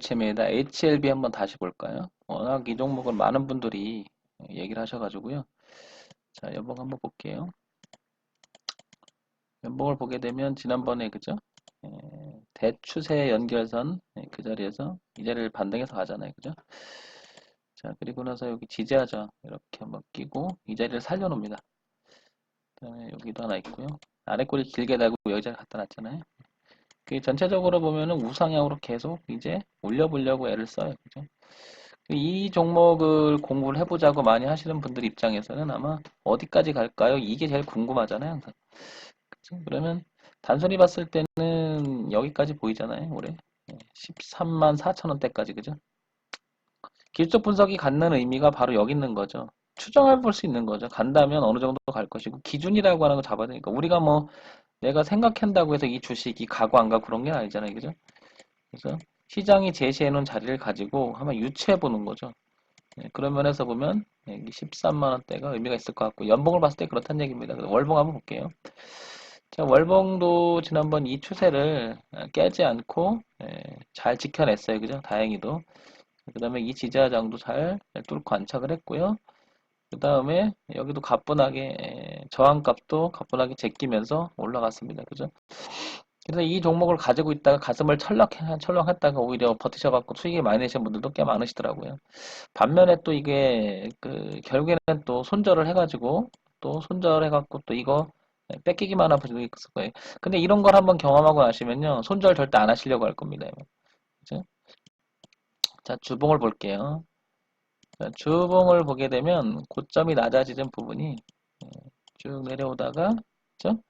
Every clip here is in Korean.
채매에다 HLB 한번 다시 볼까요? 워낙 이 종목은 많은 분들이 얘기를 하셔가지고요. 자, 연봉 한번 볼게요. 연봉을 보게 되면 지난번에 그죠? 에, 대추세 연결선 에, 그 자리에서 이 자리를 반등해서 가잖아요. 그죠? 자, 그리고 나서 여기 지지하죠. 이렇게 한번 끼고 이 자리를 살려놓습니다. 그 다음에 여기도 하나 있고요. 아래 꼬리 길게 달고 여기 자리 갖다 놨잖아요. 그 전체적으로 보면은 우상향으로 계속 이제 올려보려고 애를 써요. 그죠? 이 종목을 공부를 해보자고 많이 하시는 분들 입장에서는 아마 어디까지 갈까요? 이게 제일 궁금하잖아요. 항상. 그죠? 그러면 단순히 봤을 때는 여기까지 보이잖아요. 올해 13만 4천 원대까지 그죠? 기술적 분석이 갖는 의미가 바로 여기 있는 거죠. 추정해 볼 수 있는 거죠. 간다면 어느 정도 갈 것이고 기준이라고 하는 거 잡아야 되니까 우리가 뭐 내가 생각한다고 해서 이 주식이 가고 안 가고 그런 게 아니잖아요. 그죠? 그래서 시장이 제시해 놓은 자리를 가지고 한번 유추해 보는 거죠. 네, 그런 면에서 보면 13만 원대가 의미가 있을 것 같고 연봉을 봤을 때 그렇다는 얘기입니다. 월봉 한번 볼게요. 자, 월봉도 지난번 이 추세를 깨지 않고 예, 잘 지켜냈어요. 그죠? 다행히도. 그 다음에 이 지지하장도 잘 뚫고 안착을 했고요. 그 다음에 여기도 가뿐하게 저항값도 가뿐하게 제끼면서 올라갔습니다. 그죠? 그래서 이 종목을 가지고 있다가 가슴을 철렁, 철렁했다가 오히려 버티셔갖고 수익이 많이 내신 분들도 꽤 많으시더라고요. 반면에 또 이게 그 결국에는 또 손절을 해가지고 또 손절해갖고 또 이거 뺏기기만 하는 분들도 있을 거예요. 근데 이런 걸 한번 경험하고 나시면요. 손절 절대 안 하시려고 할 겁니다. 그죠? 자, 주봉을 볼게요. 자, 주봉을 보게 되면 고점이 낮아지는 부분이 예, 쭉 내려오다가 그죠?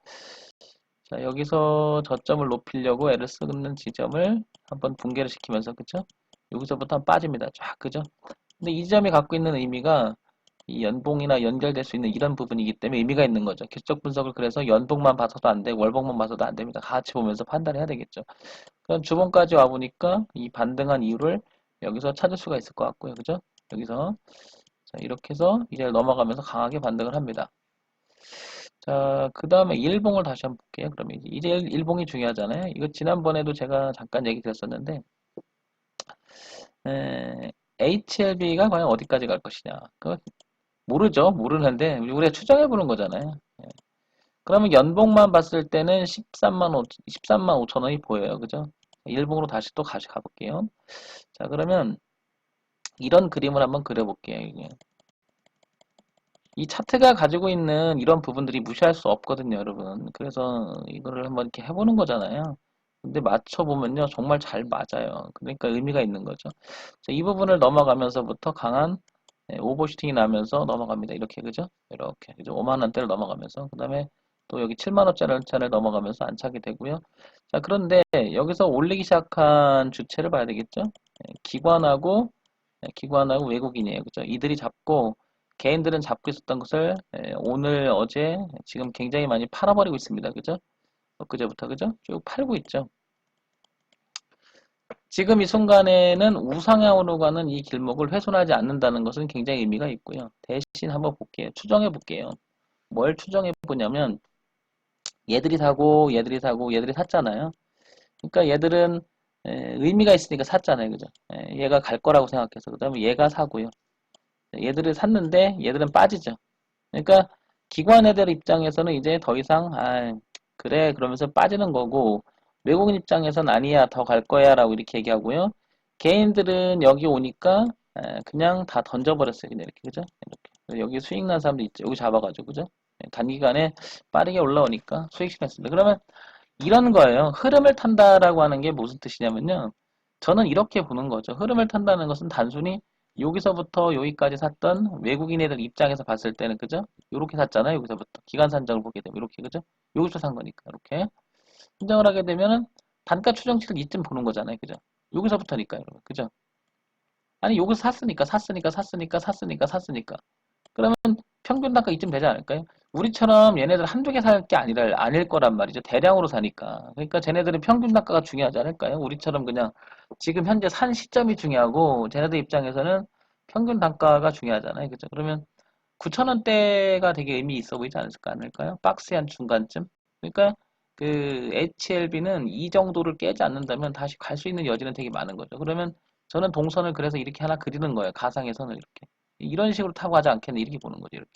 자, 여기서 저점을 높이려고 애를 쓰는 지점을 한번 붕괴를 시키면서 그죠? 여기서부터 빠집니다. 쫙 그죠? 근데 이 점이 갖고 있는 의미가 이 연봉이나 연결될 수 있는 이런 부분이기 때문에 의미가 있는 거죠. 기술적 분석을 그래서 연봉만 봐서도 안 되고 월봉만 봐서도 안 됩니다. 같이 보면서 판단해야 되겠죠. 그럼 주봉까지 와보니까 이 반등한 이유를 여기서 찾을 수가 있을 것 같고요. 그죠? 여기서 자, 이렇게 해서 이제 넘어가면서 강하게 반등을 합니다. 자, 그 다음에 일봉을 다시 한번 볼게요. 그러면 이제 일봉이 중요하잖아요. 이거 지난번에도 제가 잠깐 얘기 드렸었는데, 에, HLB가 과연 어디까지 갈 것이냐. 그 모르죠. 모르는데, 우리가 추정해 보는 거잖아요. 예. 그러면 연봉만 봤을 때는 13만 5, 13만 5천 원이 보여요. 그죠? 일봉으로 다시 또 다시 가볼게요. 자, 그러면 이런 그림을 한번 그려볼게요. 이게. 이 차트가 가지고 있는 이런 부분들이 무시할 수 없거든요, 여러분. 그래서 이거를 한번 이렇게 해보는 거잖아요. 근데 맞춰보면요, 정말 잘 맞아요. 그러니까 의미가 있는 거죠. 자, 이 부분을 넘어가면서부터 강한 네, 오버슈팅이 나면서 넘어갑니다. 이렇게, 그죠? 이렇게, 그죠? 5만원대를 넘어가면서. 그 다음에 또 여기 7만원짜리를 넘어가면서 안착이 되고요. 자, 그런데 여기서 올리기 시작한 주체를 봐야 되겠죠? 네, 기관하고, 네, 기관하고 외국인이에요. 그죠? 이들이 잡고, 개인들은 잡고 있었던 것을 예, 오늘 어제 지금 굉장히 많이 팔아버리고 있습니다. 그죠? 그제부터 그죠? 쭉 팔고 있죠. 지금 이 순간에는 우상향으로 가는 이 길목을 훼손하지 않는다는 것은 굉장히 의미가 있고요. 대신 한번 볼게요. 추정해 볼게요. 뭘 추정해 보냐면 얘들이 사고 얘들이 사고 얘들이 샀잖아요. 그러니까 얘들은 의미가 있으니까 샀잖아요. 그죠? 얘가 갈 거라고 생각해서 그 다음에 얘가 사고요. 얘들을 샀는데 얘들은 빠지죠. 그러니까 기관 애들 입장에서는 이제 더 이상 아 그래 그러면서 빠지는 거고 외국인 입장에서는 아니야 더 갈 거야 라고 이렇게 얘기하고요. 개인들은 여기 오니까 그냥 다 던져버렸어요. 그냥 이렇게 그죠? 이렇게 여기 수익 난 사람도 있죠. 여기 잡아가지고 그죠? 단기간에 빠르게 올라오니까 수익 실했습니다. 그러면 이런 거예요. 흐름을 탄다라고 하는 게 무슨 뜻이냐면요. 저는 이렇게 보는 거죠. 흐름을 탄다는 것은 단순히 여기서부터 여기까지 샀던 외국인 애들 입장에서 봤을 때는 그죠? 이렇게 샀잖아요. 여기서부터 기간 산정을 보게 되면 이렇게 그죠? 여기서 산 거니까 이렇게 산정을 하게 되면은 단가 추정치를 이쯤 보는 거잖아요. 그죠? 여기서부터니까요. 여러분. 그죠? 아니 여기서 샀으니까 샀으니까 샀으니까 샀으니까 샀으니까 그러면 평균 단가 이쯤 되지 않을까요? 우리처럼 얘네들 한두 개 살 게 아니라 아닐 거란 말이죠. 대량으로 사니까. 그러니까 쟤네들은 평균 단가가 중요하지 않을까요? 우리처럼 그냥 지금 현재 산 시점이 중요하고 쟤네들 입장에서는 평균 단가가 중요하잖아요. 그죠? 그러면 9천원대가 되게 의미 있어 보이지 않을까 않을까요? 박스의 한 중간쯤. 그러니까 그 HLB는 이 정도를 깨지 않는다면 다시 갈 수 있는 여지는 되게 많은 거죠. 그러면 저는 동선을 그래서 이렇게 하나 그리는 거예요. 가상의 선을 이렇게. 이런 식으로 타고 가지 않겠네. 이렇게 보는 거죠. 이렇게.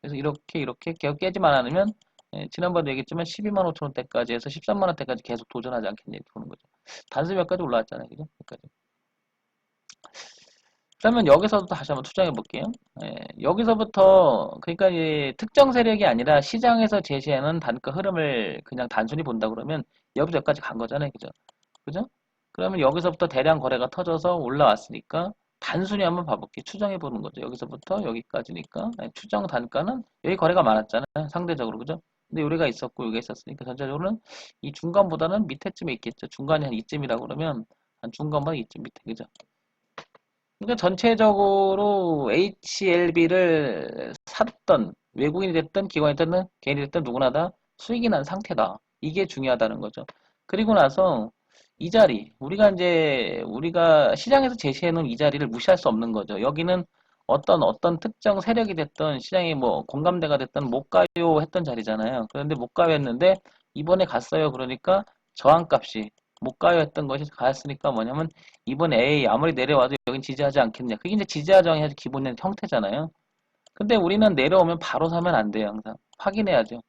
그래서 이렇게 이렇게 깨- 깨지만 않으면 예, 지난번에 얘기했지만 12만 5천 원대까지 해서 13만 원대까지 계속 도전하지 않겠냐 보는 거죠. 단수 몇 가지 올라왔잖아요. 그죠? 여기까지. 그러면 여기서도 다시 한번 투정해 볼게요. 예, 여기서부터 그러니까 이 특정 세력이 아니라 시장에서 제시하는 단가 흐름을 그냥 단순히 본다 그러면 여기서 여기까지 간 거잖아요. 그죠? 그죠? 그러면 여기서부터 대량 거래가 터져서 올라왔으니까 단순히 한번 봐볼게요. 추정해 보는 거죠. 여기서부터 여기까지니까 예, 추정 단가는 여기 거래가 많았잖아요. 상대적으로 그죠? 근데 요리가 있었고 여기가 있었으니까 전체적으로는 이 중간보다는 밑에쯤에 있겠죠. 중간이 한 이쯤이라고 그러면 한 중간보다 이쯤 밑에 그죠? 그러니까 전체적으로 HLB를 샀던 외국인이 됐든 기관이 됐든 개인이 됐든 누구나 다 수익이 난 상태다. 이게 중요하다는 거죠. 그리고 나서 이 자리 우리가 이제 우리가 시장에서 제시해 놓은 이 자리를 무시할 수 없는 거죠. 여기는 어떤 어떤 특정 세력이 됐던 시장이 뭐 공감대가 됐던 못 가요 했던 자리잖아요. 그런데 못 가요 했는데 이번에 갔어요. 그러니까 저항값이 못 가요 했던 것이 갔으니까 뭐냐면 이번에 A 아무리 내려와도 여긴 지지하지 않겠냐. 그게 이제 지지하정이 아주 기본의 형태잖아요. 근데 우리는 내려오면 바로 사면 안 돼요. 항상 확인해야죠.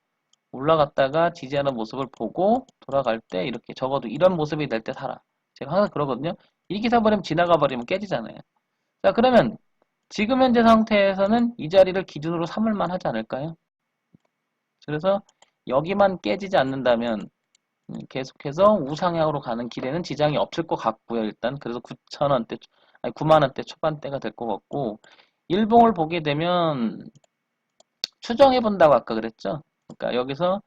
올라갔다가 지지하는 모습을 보고 돌아갈 때 이렇게 적어도 이런 모습이 될 때 사라. 제가 항상 그러거든요. 이렇게 사버리면 지나가 버리면 깨지잖아요. 자 그러면 지금 현재 상태에서는 이 자리를 기준으로 삼을만 하지 않을까요? 그래서 여기만 깨지지 않는다면 음, 계속해서 우상향으로 가는 길에는 지장이 없을 것 같고요. 일단 그래서 9천원대 아니 9만원대 초반대가 될 것 같고 일봉을 보게 되면 추정해 본다고 아까 그랬죠. 그러니까 여기서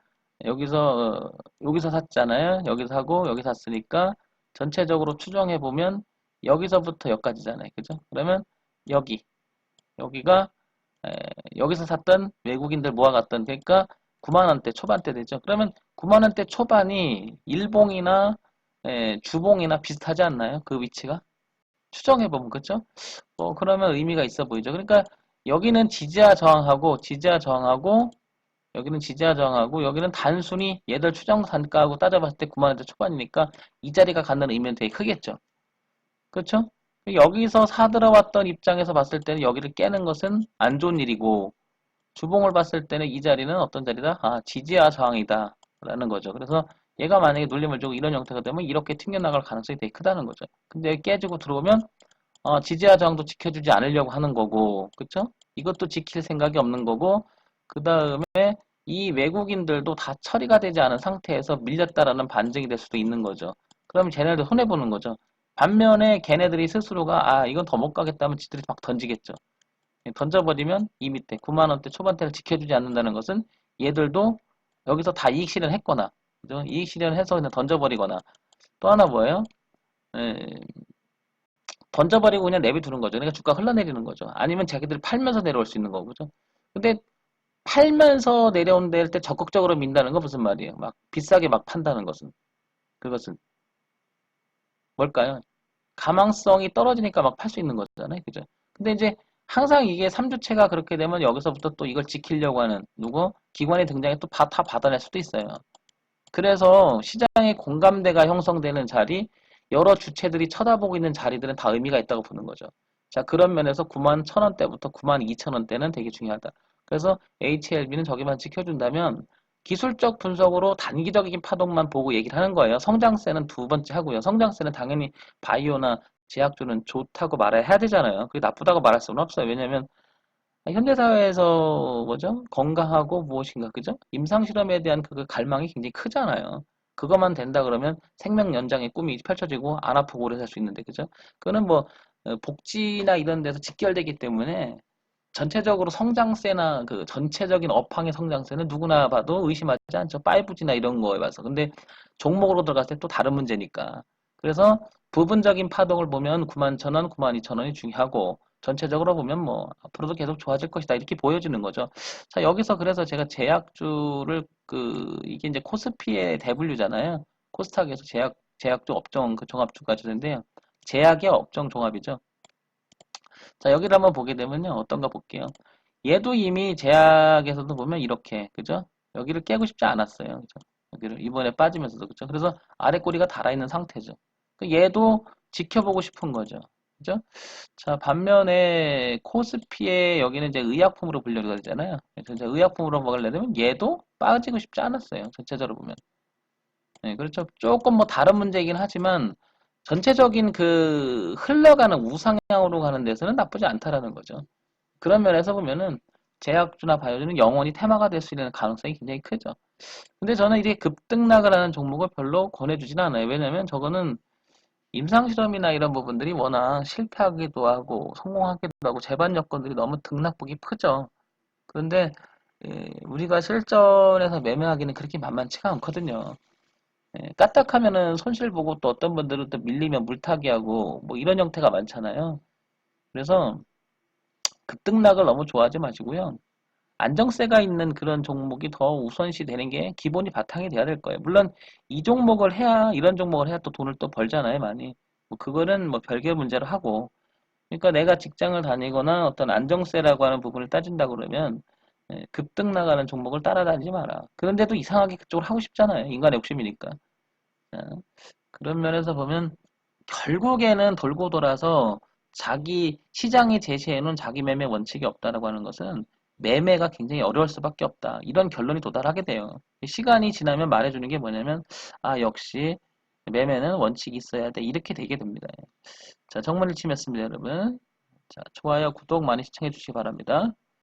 여기서 어, 여기서 샀잖아요. 여기서 사고 여기 샀으니까 전체적으로 추정해 보면 여기서부터 여기까지잖아요. 그죠? 그러면 여기 여기가 에, 여기서 샀던 외국인들 모아갔던 그러니까 9만 원대 초반대 되죠. 그러면 9만 원대 초반이 일봉이나 에, 주봉이나 비슷하지 않나요? 그 위치가? 추정해 보면, 그죠? 뭐, 그러면 의미가 있어 보이죠. 그러니까 여기는 지지하 저항하고, 지지하 저항하고, 여기는 지지하 저항하고, 여기는 단순히 얘들 추정 단가하고 따져봤을 때 9만원대 초반이니까 이 자리가 갖는 의미는 되게 크겠죠. 그렇죠? 여기서 사들어왔던 입장에서 봤을 때는 여기를 깨는 것은 안 좋은 일이고, 주봉을 봤을 때는 이 자리는 어떤 자리다? 아, 지지하 저항이다. 라는 거죠. 그래서 얘가 만약에 눌림을 주고 이런 형태가 되면 이렇게 튕겨나갈 가능성이 되게 크다는 거죠. 근데 깨지고 들어오면 어, 지지하 저항도 지켜주지 않으려고 하는 거고, 그쵸? 이것도 지킬 생각이 없는 거고, 그 다음에 이 외국인들도 다 처리가 되지 않은 상태에서 밀렸다라는 반증이 될 수도 있는 거죠. 그러면 쟤네들 손해보는 거죠. 반면에 걔네들이 스스로가 아 이건 더 못 가겠다면 지들이 막 던지겠죠. 던져버리면 이 밑에 9만원대 초반대를 지켜주지 않는다는 것은 얘들도 여기서 다 이익 실현 했거나 그죠? 이익 실현해서 그냥 던져버리거나 또 하나 뭐예요? 에, 던져버리고 그냥 내비두는 거죠. 그러니까 주가 흘러내리는 거죠. 아니면 자기들 팔면서 내려올 수 있는 거고 그죠? 근데 팔면서 내려온 데일 때 적극적으로 민다는 건 무슨 말이에요? 막 비싸게 막 판다는 것은 그것은 뭘까요? 가망성이 떨어지니까 막 팔 수 있는 거잖아요. 그죠? 근데 이제 항상 이게 3주체가 그렇게 되면 여기서부터 또 이걸 지키려고 하는 누구? 기관이 등장해 또다 받아낼 수도 있어요. 그래서 시장의 공감대가 형성되는 자리, 여러 주체들이 쳐다보고 있는 자리들은 다 의미가 있다고 보는 거죠. 자, 그런 면에서 9만 1천 원대부터 9만 2천 원대는 되게 중요하다. 그래서 HLB는 저기만 지켜준다면 기술적 분석으로 단기적인 파동만 보고 얘기를 하는 거예요. 성장세는 두 번째 하고요. 성장세는 당연히 바이오나 제약주는 좋다고 말해야 해야 되잖아요. 그게 나쁘다고 말할 수는 없어요. 왜냐하면 현대사회에서 뭐죠? 건강하고 무엇인가 그죠? 임상실험에 대한 그 갈망이 굉장히 크잖아요. 그것만 된다 그러면 생명 연장의 꿈이 펼쳐지고 안 아프고 오래 살 수 있는데 그죠? 그거는 뭐 어, 복지나 이런 데서 직결되기 때문에 전체적으로 성장세나 그 전체적인 업황의 성장세는 누구나 봐도 의심하지 않죠. 5G나 이런 거에 봐서. 근데 종목으로 들어갔을 때 또 다른 문제니까. 그래서 부분적인 파동을 보면 9만 1천원, 9만 2천원이 중요하고 전체적으로 보면 뭐 앞으로도 계속 좋아질 것이다 이렇게 보여지는 거죠. 자 여기서 그래서 제가 제약주를 그 이게 이제 코스피의 대분류잖아요. 코스닥에서 제약 제약주 업종 그 종합주가 주는데요. 제약의 업종 종합이죠. 자 여기를 한번 보게 되면요 어떤가 볼게요. 얘도 이미 제약에서도 보면 이렇게 그죠? 여기를 깨고 싶지 않았어요. 그죠? 여기를 이번에 빠지면서도 그죠? 그래서 아래 꼬리가 달아있는 상태죠. 그 얘도 지켜보고 싶은 거죠. 그죠? 자, 반면에 코스피에 여기는 이제 의약품으로 분류가 되잖아요. 그래서 의약품으로 먹으려면 얘도 빠지고 싶지 않았어요. 전체적으로 보면. 네, 그렇죠. 조금 뭐 다른 문제이긴 하지만 전체적인 그 흘러가는 우상향으로 가는 데서는 나쁘지 않다라는 거죠. 그런 면에서 보면은 제약주나 바이오주는 영원히 테마가 될 수 있는 가능성이 굉장히 크죠. 근데 저는 이게 급등락을 하는 종목을 별로 권해주진 않아요. 왜냐면 저거는 임상실험이나 이런 부분들이 워낙 실패하기도 하고 성공하기도 하고 재반 여건들이 너무 등락폭이 크죠. 그런데 예, 우리가 실전에서 매매하기는 그렇게 만만치가 않거든요. 예, 까딱하면은 손실 보고 또 어떤 분들은 또 밀리면 물타기 하고 뭐 이런 형태가 많잖아요. 그래서 급등락을 너무 좋아하지 마시고요. 안정세가 있는 그런 종목이 더 우선시 되는 게 기본이 바탕이 돼야 될 거예요. 물론 이 종목을 해야 이런 종목을 해야 또 돈을 또 벌잖아요, 많이. 뭐 그거는 뭐 별개 문제로 하고. 그러니까 내가 직장을 다니거나 어떤 안정세라고 하는 부분을 따진다 그러면 예, 급등 나가는 종목을 따라다니지 마라. 그런데도 이상하게 그쪽을 하고 싶잖아요. 인간의 욕심이니까. 자, 그런 면에서 보면 결국에는 돌고 돌아서 자기 시장이 제시해놓은 자기 매매 원칙이 없다라고 하는 것은 매매가 굉장히 어려울 수밖에 없다. 이런 결론이 도달하게 돼요. 시간이 지나면 말해주는 게 뭐냐면 아 역시 매매는 원칙이 있어야 돼. 이렇게 되게 됩니다. 자 정말 일침이었습니다 여러분. 자 좋아요 구독 많이 시청해 주시기 바랍니다.